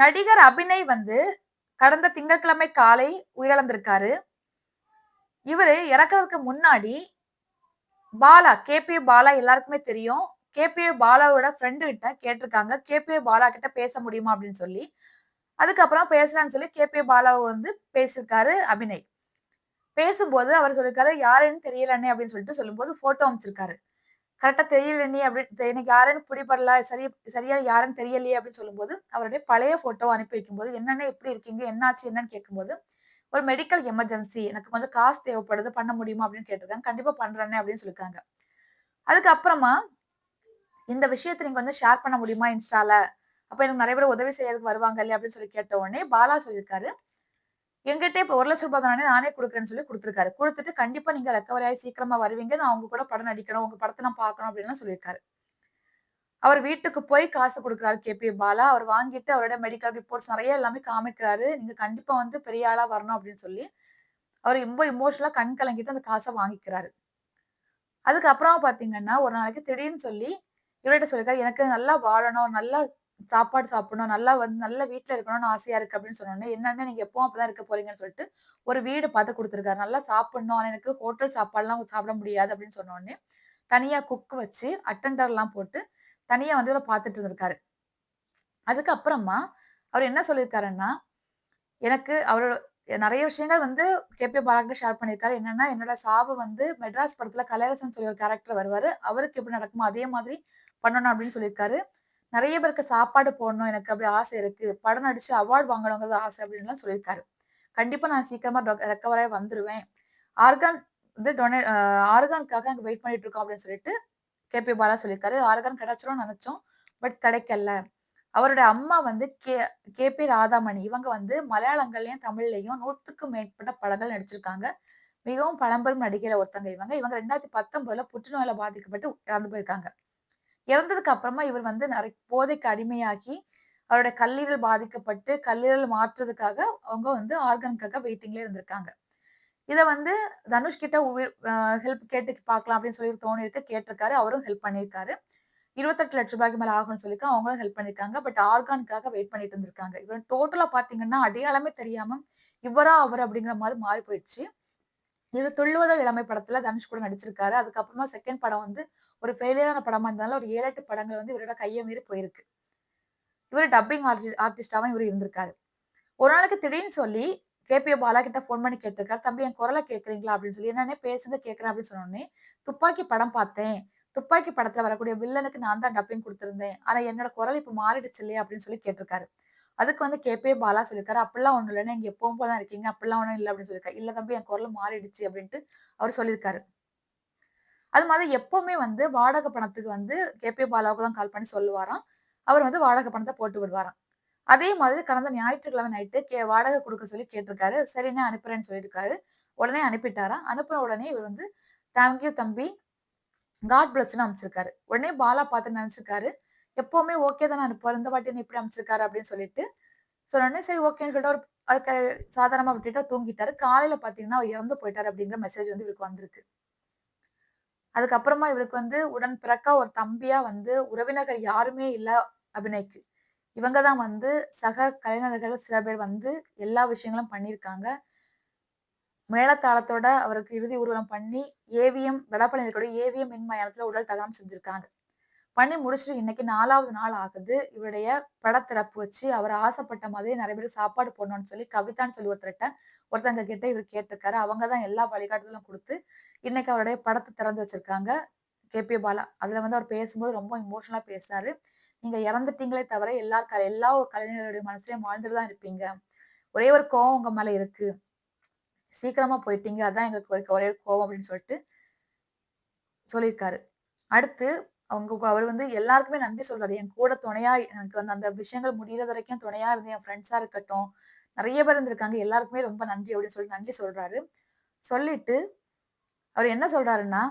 நடிகர் அபிநய் வந்து கடந்த திங்கட்கிழமை காலை உயிரிழந்திருக்காரு. இவரு இறக்குறதுக்கு முன்னாடி பாலா கேபி பாலா எல்லாருக்குமே தெரியும். கேபி பாலாவோட ஃப்ரெண்டு கிட்ட கேட்டிருக்காங்க. கேபி பாலா கிட்ட பேச முடியுமா அப்படின்னு சொல்லி. அதுக்கப்புறம் பேசலாம்னு சொல்லி கேபி பாலாவை வந்து பேசியிருக்காரு அபிநய். பேசும்போது அவர் சொல்லியிருக்காரு யாருன்னு தெரியலன்னே அப்படின்னு சொல்லிட்டு சொல்லும்போது போட்டோ அமைச்சிருக்காரு. கரெக்டா தெரியல நீ அப்படி எனக்கு யாருன்னு பிடிபடல சரி சரியா யாருன்னு தெரியலையே அப்படின்னு சொல்லும்போது அவருடைய பழைய போட்டோ அனுப்பி வைக்கும்போது என்னென்ன எப்படி இருக்கீங்க என்னாச்சு என்னன்னு கேட்கும்போது ஒரு மெடிக்கல் எமர்ஜென்சி எனக்கு கொஞ்சம் காசு தேவைப்படுது பண்ண முடியுமா அப்படின்னு கேட்டிருக்காங்க கண்டிப்பா பண்ணுறேனே அப்படின்னு சொல்லிருக்காங்க அதுக்கப்புறமா இந்த விஷயத்தை நீங்க வந்து ஷேர் பண்ண முடியுமா இன்ஸ்டால? அப்ப எனக்கு நிறைய பேர் உதவி செய்யறதுக்கு வருவாங்க இல்லையா அப்படின்னு சொல்லி கேட்ட உடனே பாலா சொல்லியிருக்காரு எங்கிட்ட இப்ப ஒரு லட்சம் ரூபாய் தானே நானே கொடுக்குறேன்னு சொல்லி கொடுத்துருக்காரு. கொடுத்துட்டு கண்டிப்பா நீங்க ரெக்கவரி ஆகி சீக்கிரமா வருவீங்க. நான் உங்க கூட படம் நடிக்கணும் உங்க படத்தை நான் பார்க்கணும் அப்படின்னு சொல்லியிருக்காரு. அவர் வீட்டுக்கு போய் காசு கொடுக்குறாரு கேபி பாலா. அவர் வாங்கிட்டு அவரோட மெடிக்கல் ரிப்போர்ட்ஸ் நிறைய எல்லாமே காமிக்கிறாரு. நீங்க கண்டிப்பா வந்து பெரிய ஆளா வரணும் அப்படின்னு சொல்லி அவர் ரொம்ப இமோஷனலா கண் கலங்கிட்டு அந்த காசை வாங்கிக்கிறாரு. அதுக்கப்புறம் பாத்தீங்கன்னா ஒரு நாளைக்கு திடீர்னு சொல்லி இவர்கிட்ட சொல்லியிருக்காரு எனக்கு நல்லா வாழணும் நல்லா சாப்பாடு சாப்பிடணும் நல்லா வந்து நல்ல வீட்டில் இருக்கணும்னு ஆசையா இருக்கு அப்படின்னு சொன்னோன்னே என்னென்ன நீங்க எப்போ அப்பதான் இருக்க போறீங்கன்னு சொல்லிட்டு ஒரு வீடு பார்த்து கொடுத்துருக்காரு. நல்லா சாப்பிடணும். ஆனால் எனக்கு ஹோட்டல் சாப்பாடுலாம் சாப்பிட முடியாது அப்படின்னு சொன்னோடனே தனியா குக் வச்சு அட்டண்டர்லாம் போட்டு தனியா வந்து இவரை பார்த்துட்டு இருந்திருக்காரு. அதுக்கப்புறமா அவர் என்ன சொல்லியிருக்காருன்னா எனக்கு அவரோட நிறைய விஷயங்கள் வந்து கேபி பாலாகிட்ட ஷேர் பண்ணியிருக்காரு. என்னன்னா என்னோட சாவு வந்து மெட்ராஸ் படத்துல கலையரசன் சொல்லி ஒரு கேரக்டர் வருவாரு. அவருக்கு எப்படி நடக்குமோ அதே மாதிரி பண்ணணும் அப்படின்னு சொல்லியிருக்காரு. நிறைய பேருக்கு சாப்பாடு போடணும் எனக்கு அப்படி ஆசை இருக்கு. படம் நடிச்சு அவார்டு வாங்கணுங்கிறது ஆசை அப்படின்லாம் சொல்லியிருக்காரு. கண்டிப்பா நான் சீக்கிரமா ரெக்கவராக வந்துருவேன். ஆர்கான் வந்து டொனே ஆர்கானுக்காக அங்கே வெயிட் பண்ணிட்டு இருக்கோம் அப்படின்னு சொல்லிட்டு கேபி பாலா சொல்லியிருக்காரு. ஆர்கான் கிடைச்சிரும் நினைச்சோம். பட் கிடைக்கல. அவருடைய அம்மா வந்து கே கே. பி. ராதாமணி. இவங்க வந்து மலையாளங்கள்லயும் தமிழ்லையும் நூற்றுக்கும் மேற்பட்ட படங்கள் நடிச்சிருக்காங்க. மிகவும் பழம்பெரும் நடிகையில ஒருத்தங்க இவங்க. இவங்க ரெண்டாயிரத்தி பத்தொன்பதுல புற்றுநோயில பாதிக்கப்பட்டு இறந்து போயிருக்காங்க. இறந்ததுக்கு அப்புறமா இவர் வந்து நிறைய போதைக்கு அடிமையாகி அவரோட கல்லீரல் பாதிக்கப்பட்டு கல்லீரல் மாற்றுறதுக்காக அவங்க வந்து ஆர்கனுக்காக வெயிட்டிங்ல இருந்திருக்காங்க. இதை வந்து தனுஷ் கிட்ட ஹெல்ப் கேட்டு பார்க்கலாம் அப்படின்னு சொல்லி தோணி இருக்கு. கேட்டிருக்காரு. அவரும் ஹெல்ப் பண்ணியிருக்காரு இருபத்தெட்டு லட்ச ரூபாய்க்கு மேல ஆகும்னு சொல்லி அவங்களும் ஹெல்ப் பண்ணிருக்காங்க. பட் ஆர்கானுக்காக வெயிட் பண்ணிட்டு இருந்திருக்காங்க. இவர் டோட்டலா பாத்தீங்கன்னா அடையாளமே தெரியாம இவரா அவர் அப்படிங்கிற மாதிரி மாறி போயிடுச்சு. இது துள்ளுவதல் இளமை படத்துல தனுஷ் கூட நடிச்சிருக்காரு. அதுக்கப்புறமா செகண்ட் படம் வந்து ஒரு ஃபெயிலியரான படமா இருந்தாலும் ஒரு ஏழு எட்டு படங்கள் வந்து இவரோட கையை மீறி போயிருக்கு. இவர் டப்பிங் ஆர்டிஸ்டாவும் இவர் இருந்திருக்காரு. ஒரு நாளைக்கு திடீர்னு சொல்லி கேபிஏ பாலா கிட்ட ஃபோன் பண்ணி கேட்டிருக்காரு. தம்பி என் குரலை கேட்குறீங்களா அப்படின்னு சொல்லி என்னன்னே பேசுங்க கேட்குறேன் அப்படின்னு சொன்னோடனே துப்பாக்கி படம் பார்த்தேன். துப்பாக்கி படத்துல வரக்கூடிய வில்லனுக்கு நான் தான் டப்பிங் கொடுத்துருந்தேன். ஆனா என்னோட குரல் இப்ப மாறிடுச்சு இல்லையா? அப்படின்னு சொல்லி கேட்டிருக்காரு. அதுக்கு வந்து கேபே பாலா சொல்லியிருக்காரு. அப்படிலாம் ஒன்றும் இல்லைன்னா நீங்க எப்பவும் போல இருக்கீங்க. அப்படிலாம் ஒன்றும் இல்லை அப்படின்னு சொல்லியிருக்காரு. இல்லை தம்பி என் குரல் மாறிடுச்சு அப்படின்ட்டு அவர் சொல்லியிருக்காரு. அது மாதிரி எப்பவுமே வந்து வாடகை பணத்துக்கு வந்து கேபே பாலாவுக்கு தான் கால் பண்ணி சொல்லுவாராம். அவர் வந்து வாடகை பணத்தை போட்டு விடுவாராம். அதே மாதிரி கடந்த ஞாயிற்றுக்கிழமை நைட்டு கே வாடகை கொடுக்க சொல்லி கேட்டிருக்காரு. சரின்னு அனுப்புறேன்னு சொல்லியிருக்காரு. உடனே அனுப்பிட்டாராம். அனுப்புன உடனே இவர் வந்து தேங்க்யூ தம்பி. காட் பிளஸ்ன்னு அமைச்சிருக்காரு உடனே பாலா பார்த்து நினைச்சிருக்காரு. எப்போவுமே ஓகே தான் அனுப்புவார் இந்த வாட்டி இப்படி அமைச்சிருக்காரு? அப்படின்னு சொல்லிட்டு சொன்னோடனே சரி ஓகேன்னு சொல்லிட்டு அவர் அதுக்கு சாதாரணமாக விட்டுட்டு தூங்கிட்டாரு. காலையில பார்த்தீங்கன்னா அவர் இறந்து போயிட்டாரு அப்படிங்கிற மெசேஜ் வந்து இவருக்கு வந்திருக்கு. அதுக்கப்புறமா இவருக்கு வந்து உடன் பிறக்கா ஒரு தம்பியா வந்து உறவினர்கள் யாருமே இல்லை அபிநய்க்கு. இவங்க தான் வந்து சக கலைஞர்கள் சில பேர் வந்து எல்லா விஷயங்களும் பண்ணியிருக்காங்க. மேலத்தாளத்தோட அவருக்கு இறுதி ஊர்வலம் பண்ணி ஏவிஎம் வடபழனி ஏவிஎம் மின் மயானத்துல உடல் தகனம் செஞ்சிருக்காங்க. பண்ணி முடிச்சுட்டு இன்னைக்கு நாலாவது நாள் ஆகுது. இவருடைய படத்திறப்பு வச்சு அவர் ஆசைப்பட்ட மாதிரி நிறைய பேர் சாப்பாடு போடணும்னு சொல்லி கவிதான்னு சொல்லி ஒருத்தர்கிட்ட ஒருத்தங்க கிட்ட இவர் கேட்டிருக்காரு. அவங்க தான் எல்லா வழிகாட்டுதலும் கொடுத்து இன்னைக்கு அவருடைய படத்தை திறந்து வச்சிருக்காங்க. K P Bala. அதுல வந்து அவர் பேசும்போது ரொம்ப இமோஷனலா பேசினாரு நீங்க இறந்துட்டீங்களே தவிர எல்லா கலை எல்லா ஒரு கலைஞர்களுடைய மனசுலயும் வாழ்ந்துட்டு தான் இருப்பீங்க. ஒரே ஒரு கோவம் உங்க மேல இருக்கு. சீக்கிரமா போயிட்டீங்க. அதான் எங்களுக்கு ஒரே கோவம் அப்படின்னு சொல்லிட்டு சொல்லியிருக்காரு. அடுத்து அவங்க அவர் வந்து எல்லாருக்குமே நன்றி சொல்றாரு. என் கூட துணையா எனக்கு வந்து அந்த விஷயங்கள் முடியறது வரைக்கும் துணையா இருந்து என் ஃப்ரெண்ட்ஸா இருக்கட்டும் நிறைய பேர் இருந்திருக்காங்க. எல்லாருக்குமே ரொம்ப நன்றி அப்படின்னு சொல்லி நன்றி சொல்றாரு. சொல்லிட்டு அவர் என்ன சொல்றாருன்னா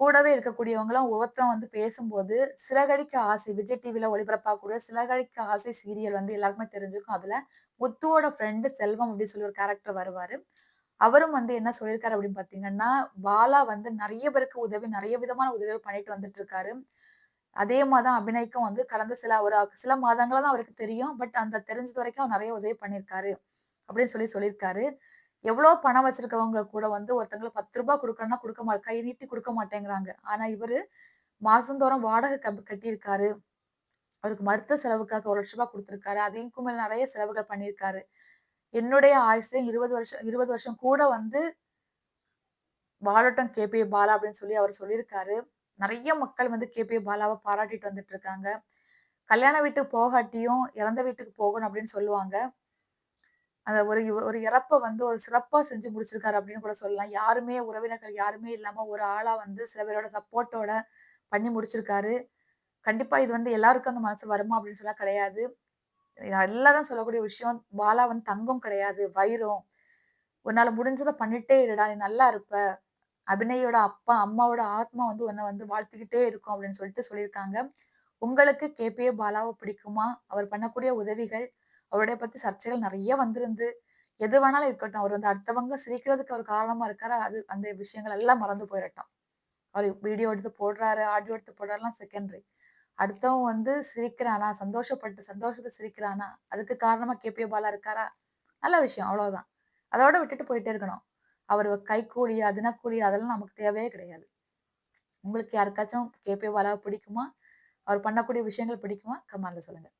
கூடவே இருக்கக்கூடியவங்களாம் ஒவ்வொருத்தரும் வந்து பேசும்போது சிறகடிக்க ஆசை விஜய் டிவில ஒளிபரப்பாக்கூடிய சிறகடிக்க ஆசை சீரியல் வந்து எல்லாருக்குமே தெரிஞ்சிருக்கும். அதுல முத்துவோட ஃப்ரெண்டு செல்வம் அப்படின்னு சொல்லி ஒரு கேரக்டர் வருவாரு. அவரும் வந்து என்ன சொல்லியிருக்காரு அப்படின்னு பாத்தீங்கன்னா பாலா வந்து நிறைய பேருக்கு உதவி நிறைய விதமான உதவிகள் பண்ணிட்டு வந்துட்டு இருக்காரு அதே மாரி தான் அபிநய்க்கும் வந்து கடந்த சில ஒரு சில மாதங்களா தான் அவருக்கு தெரியும். பட் அந்த தெரிஞ்சது வரைக்கும் அவர் நிறைய உதவி பண்ணியிருக்காரு. அப்படின்னு சொல்லி சொல்லியிருக்காரு. எவ்வளோ பணம் வச்சிருக்கவங்க கூட வந்து ஒருத்தங்களுக்கு ரூ. 10 குடுக்கணும்னா குடுக்க மா கை நீட்டி கொடுக்க மாட்டேங்கிறாங்க. ஆனா இவரு மாசந்தோறும் வாடகை கட்டியிருக்காரு. அவருக்கு மருத்துவ செலவுக்காக ரூ. 1,00,000 குடுத்திருக்காரு. அதுக்கும் மேல நிறைய செலவுகள் பண்ணியிருக்காரு. என்னுடைய ஆயுசு 20 வருஷம் 20 வருஷம் கூட வந்து வாழட்டும் கேபி பாலா அப்படின்னு சொல்லி அவர் சொல்லியிருக்காரு. நிறைய மக்கள் வந்து கேபி பாலாவை பாராட்டிட்டு வந்துட்டு இருக்காங்க. கல்யாண வீட்டுக்கு போகாட்டியும், இறந்த வீட்டுக்கு போகணும் அப்படின்னு சொல்லுவாங்க. அந்த ஒரு ஒரு இறப்ப வந்து ஒரு சிறப்பா செஞ்சு முடிச்சிருக்காரு அப்படின்னு கூட சொல்லலாம். யாருமே உறவினர்கள் யாருமே இல்லாம ஒரு ஆளா வந்து சில பேரோட சப்போர்ட்டோட பண்ணி முடிச்சிருக்காரு. கண்டிப்பா இது வந்து எல்லாருக்கும் அந்த மனசு வருமா அப்படின்னு சொல்ல கிடையாது. நான் எல்லாரும் சொல்லக்கூடிய விஷயம், பாலா வந்து தங்கம் கிடையாது, வைரம். உன்னால முடிஞ்சதை பண்ணிட்டே இருடா! நீ நல்லா இருப்ப. அபிநயோட அப்பா, அம்மாவோட ஆத்மா வந்து உன்னை வந்து வாழ்த்துக்கிட்டே இருக்கும் அப்படின்னு சொல்லிட்டு சொல்லியிருக்காங்க. உங்களுக்கு கேபிஏ பாலாவை பிடிக்குமா? அவர் பண்ணக்கூடிய உதவிகள், அவருடைய பத்தி சர்ச்சைகள் நிறைய வந்திருந்து, எது வேணாலும் இருக்கட்டும். அவர் வந்து அடுத்தவங்க சிரிக்கிறதுக்கு அவர் காரணமா இருக்காரு. அது அந்த விஷயங்கள் எல்லாம் மறந்து போயிடட்டும் அவர் வீடியோ எடுத்து போடுறாரு, ஆடியோ எடுத்து போடுறாருலாம் செகண்டரி. அடுத்தவன் வந்து சிரிக்கிறானா, சந்தோஷப்பட்டு சந்தோஷத்தை சிரிக்கிறானா, அதுக்கு காரணமா கேபிஏ பாலா இருக்காரா? நல்ல விஷயம் அவ்வளவுதான். அதோட விட்டுட்டு போயிட்டே இருக்கணும். அவரு கைக்கூலியா, தினக்கூலி அதெல்லாம் நமக்கு தேவையே கிடையாது. உங்களுக்கு யாருக்காச்சும் கேபிஏ பாலாவை பிடிக்குமா? அவர் பண்ணக்கூடிய விஷயங்கள் பிடிக்குமா? கமெண்ட்ல சொல்லுங்க.